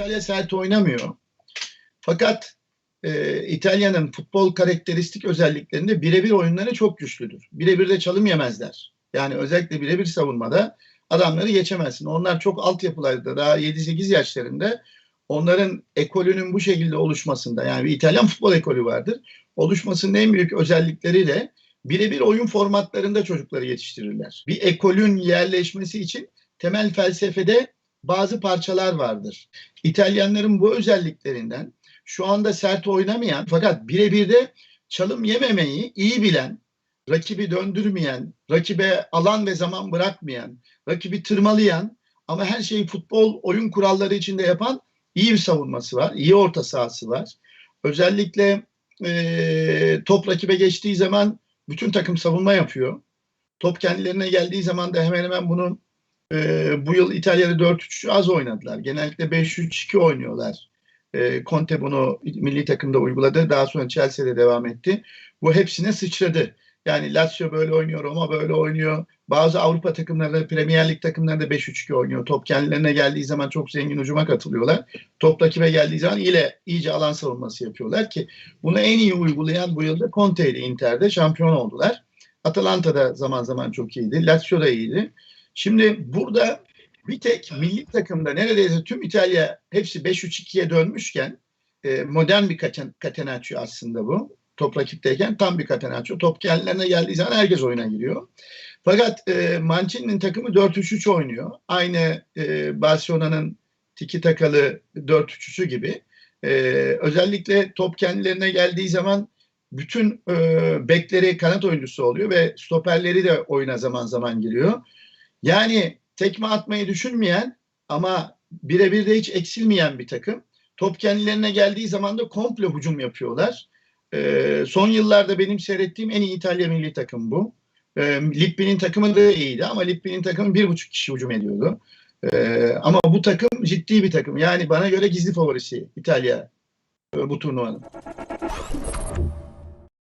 İtalya sert oynamıyor. Fakat e, İtalya'nın futbol karakteristik özelliklerinde birebir oyunları çok güçlüdür. Birebir de çalım yemezler. Yani özellikle birebir savunmada adamları geçemezsin. Onlar çok altyapılarda daha 7-8 yaşlarında onların ekolünün bu şekilde oluşmasında yani bir İtalyan futbol ekolü vardır. Oluşmasının en büyük özellikleriyle birebir oyun formatlarında çocukları yetiştirirler. Bir ekolün yerleşmesi için temel felsefede bazı parçalar vardır. İtalyanların bu özelliklerinden şu anda sert oynamayan fakat birebir de çalım yememeyi iyi bilen, rakibi döndürmeyen, rakibe alan ve zaman bırakmayan, rakibi tırmalayan ama her şeyi futbol oyun kuralları içinde yapan iyi bir savunması var, iyi orta sahası var. Özellikle e, top rakibe geçtiği zaman bütün takım savunma yapıyor. Top kendilerine geldiği zaman da hemen hemen bunu e, bu yıl İtalya'da 4-3 az oynadılar. Genellikle 5-3-2 oynuyorlar. E, Conte bunu milli takımda uyguladı. Daha sonra Chelsea'de devam etti. Bu hepsine sıçradı. Yani Lazio böyle oynuyor, Roma böyle oynuyor. Bazı Avrupa takımları, Premier Lig takımları da 5-3-2 oynuyor. Top kendilerine geldiği zaman çok zengin ucuma katılıyorlar. Top rakibe geldiği zaman ile iyice alan savunması yapıyorlar ki bunu en iyi uygulayan bu yılda Conte ile Inter'de şampiyon oldular. Atalanta'da zaman zaman çok iyiydi. Lazio da iyiydi. Şimdi burada bir tek milli takımda neredeyse tüm İtalya hepsi 5-3-2'ye dönmüşken e, modern bir catenaccio aslında bu. Top rakipteyken tam bir catenaccio. Top kendilerine geldiği zaman herkes oyuna giriyor. Fakat e, Mancini'nin takımı 4-3-3 oynuyor. Aynı e, Barcelona'nın tiki takalı 4-3-3'ü gibi. E, özellikle top kendilerine geldiği zaman bütün e, bekleri kanat oyuncusu oluyor ve stoperleri de oyuna zaman zaman giriyor. Yani tekme atmayı düşünmeyen ama birebir de hiç eksilmeyen bir takım. Top kendilerine geldiği zaman da komple hücum yapıyorlar. Ee, son yıllarda benim seyrettiğim en iyi İtalya milli takım bu. Ee, Lippi'nin takımı da iyiydi ama Lippi'nin takımı bir buçuk kişi hücum ediyordu. Ee, ama bu takım ciddi bir takım. Yani bana göre gizli favorisi İtalya e, bu turnuvanın.